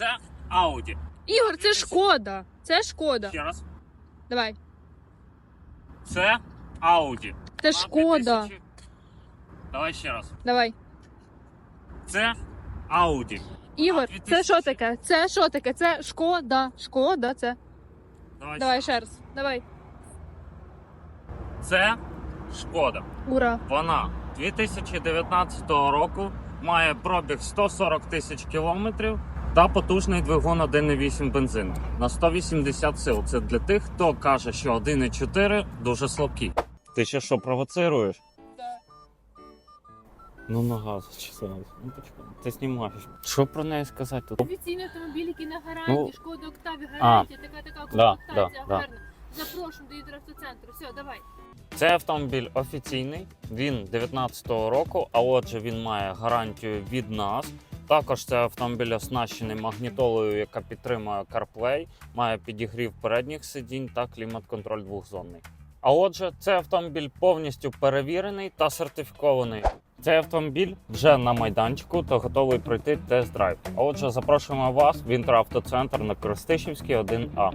Це Audi. Ігор, це шкода. Це шкода. Ще раз. Давай. Це Audi. Це шкода. 2000. Давай ще раз. Давай. Це Audi. Ігор, це що таке? Це що таке? Це шкода. Шкода, це. Давай. Давай ще раз. Давай. Це Шкода. Ура. Вона 2019 року має пробіг 140 тисяч кілометрів та потужний двигун 1,8 бензин на 180 сил. Це для тих, хто каже, що 1,4 дуже слабкі. Ти ще що провоцируєш? Ну на газ чесалась. Ну почекай, ти знімаєш. Що про неї сказати тут? Офіційний автомобіль, який на гарантії, Ну, шкода Октаві, гарантія, така така да, комплектація, да, да. гарна. Запрошуємо до гідроавтоцентру. Все, давай. Цей автомобіль офіційний, він 19-го року, а отже, він має гарантію від нас. Також цей автомобіль оснащений магнітолою, яка підтримує CarPlay, має підігрів передніх сидінь та клімат-контроль двохзонний. А отже, цей автомобіль повністю перевірений та сертифікований. Цей автомобіль вже на майданчику та готовий пройти тест-драйв. А отже, запрошуємо вас в інтеравтоцентр на Користишівській 1А.